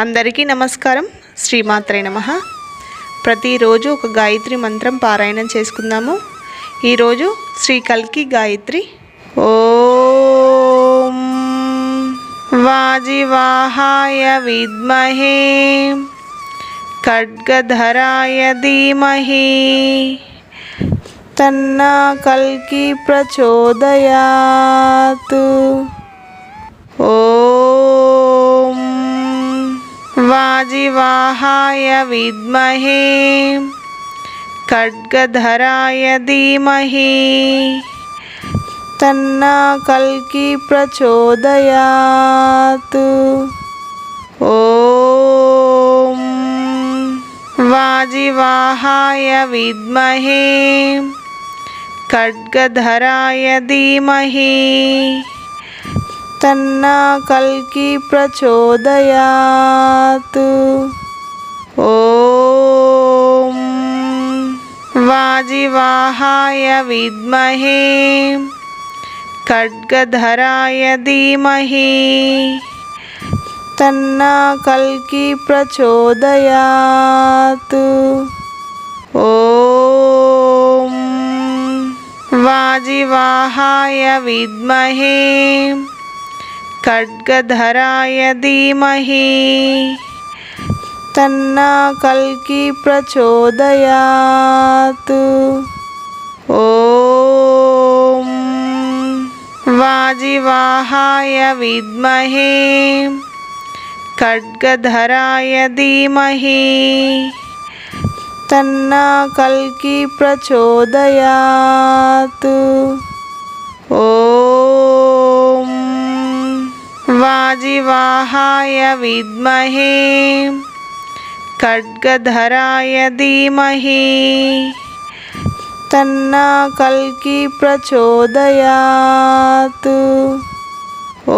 అందరికీ నమస్కారం. శ్రీమాత్రే నమ. ప్రతిరోజు ఒక గాయత్రి మంత్రం పారాయణం చేసుకుందాము. ఈరోజు శ్రీ కల్కి గాయత్రి. ఓం వాజివాహాయ విద్మహే. ఖడ్గధరాయ ధీమహి. తన్నా కల్కి ప్రచోదయాత్. वाजिवाहाय विद्महे। खड्गधराय धीमहि। तन्ना कल्की प्रचोदयात्। ॐ वाजिवाहाय विद्महे। खड्गधराय धीमहि। तन्ना कल्की प्रचोदयात्। ॐ वाजिवाहाय विद्महे खड्गधराय धीमहि। तन्ना कल्की प्रचोदयात्। ॐ वाजिवाहाय विद्महे। खड्गधराय धीमहि। तन्ना कल्की प्रचोदयात्। ॐ वाजिवाहाय विद्महे। खड्गधराय धीमहि। तन्ना कल्की प्रचोदयात्। ॐ वाजिवाहाय विद्महे। खड्गधराय धीमहि। तन्ना कल्की प्रचोदयात्। ॐ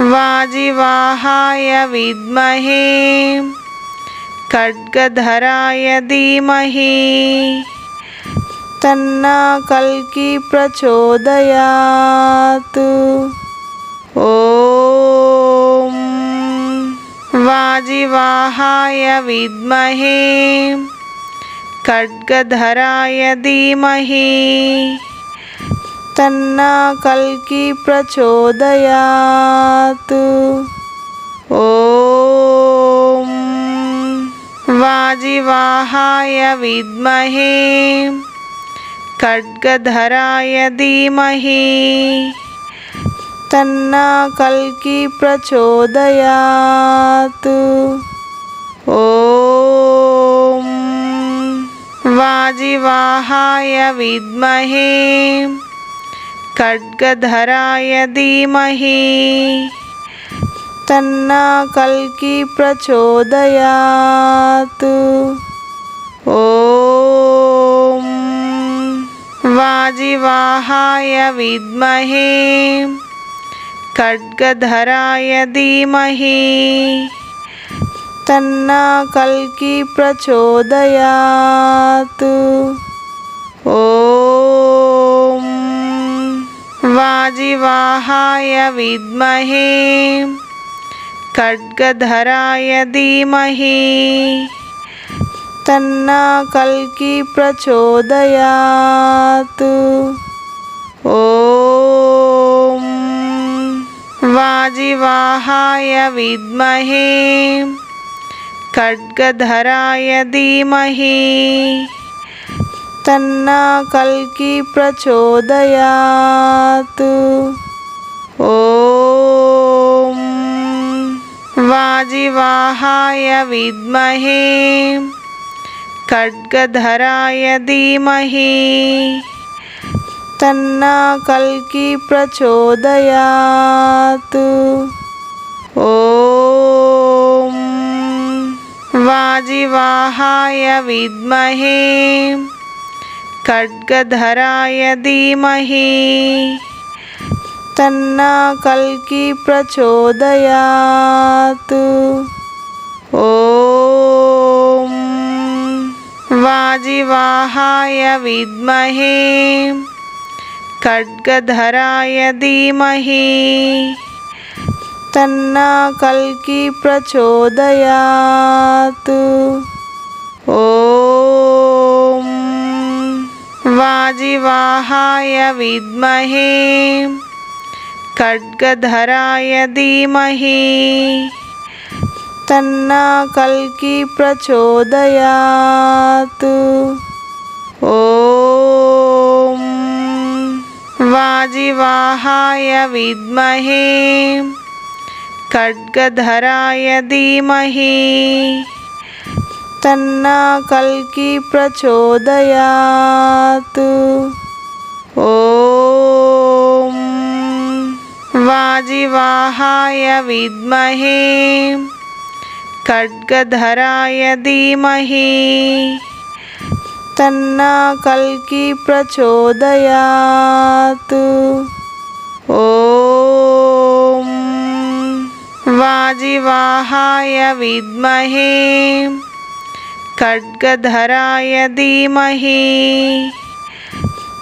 वाजिवाहाय विद्महे। खड्गधराय धीमहि। तन्ना कल्की प्रचोदयात्। ॐ वाजिवाहाय विद्महे खड्गधराय धीमहि। तन्ना कल्की प्रचोदयात्। ॐ वाजिवाहाय विद्महे खड्गधराय धीमहि। तन्ना कल्की प्रचोदयात्। ॐ वाजिवाहाय विद्महे। खड्गधराय धीमहि। तन्ना कल्की प्रचोदयात्। ॐ वाजिवाहाय विद्महे। खड्गधराय धीमहि। तन्ना कल्की प्रचोदयात्। ॐ वाजिवाहाय विद्महे। खड्गधराय धीमहि। तन्ना कल्की प्रचोदयात्। ॐ वाजिवाहाय विद्महे खड्गधराय धीमहि। तन्ना कल्की प्रचोदयात्। ॐ वाजिवाहाय विद्महे खड्गधराय धीमहि। तन्ना कल्की प्रचोदयात्। ॐ वाजिवाहाय विद्महे। खड्गधराय धीमहि। तन्ना कल्की प्रचोदयात्। ॐ वाजिवाहाय विद्महे। खड्गधराय धीमहि। तन्ना कल्की प्रचोदयात्। ॐ वाजिवाहाय विद्महे। खड्गधराय धीमहि। तन्ना कल्की प्रचोदयात्। ॐ वाजिवाहाय विद्महे खड्गधराय धीमहि। तन्ना कल्की प्रचोदयात्। ॐ वाजिवाहाय विद्महे खड्गधराय धीमहि। तन्ना कल्की प्रचोदयात्। ॐ वाजिवाहाय विद्महे। खड्गधराय धीमहि।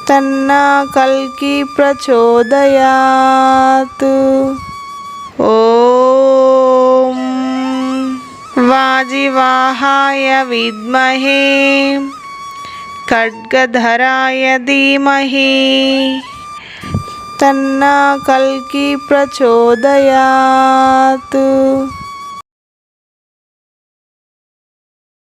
तन्ना कल्की प्रचोदयात्। ॐ वाजिवाहाय विद्महे। खड्गधराय धीमहि। तन्ना कल्की प्रचोदयात्।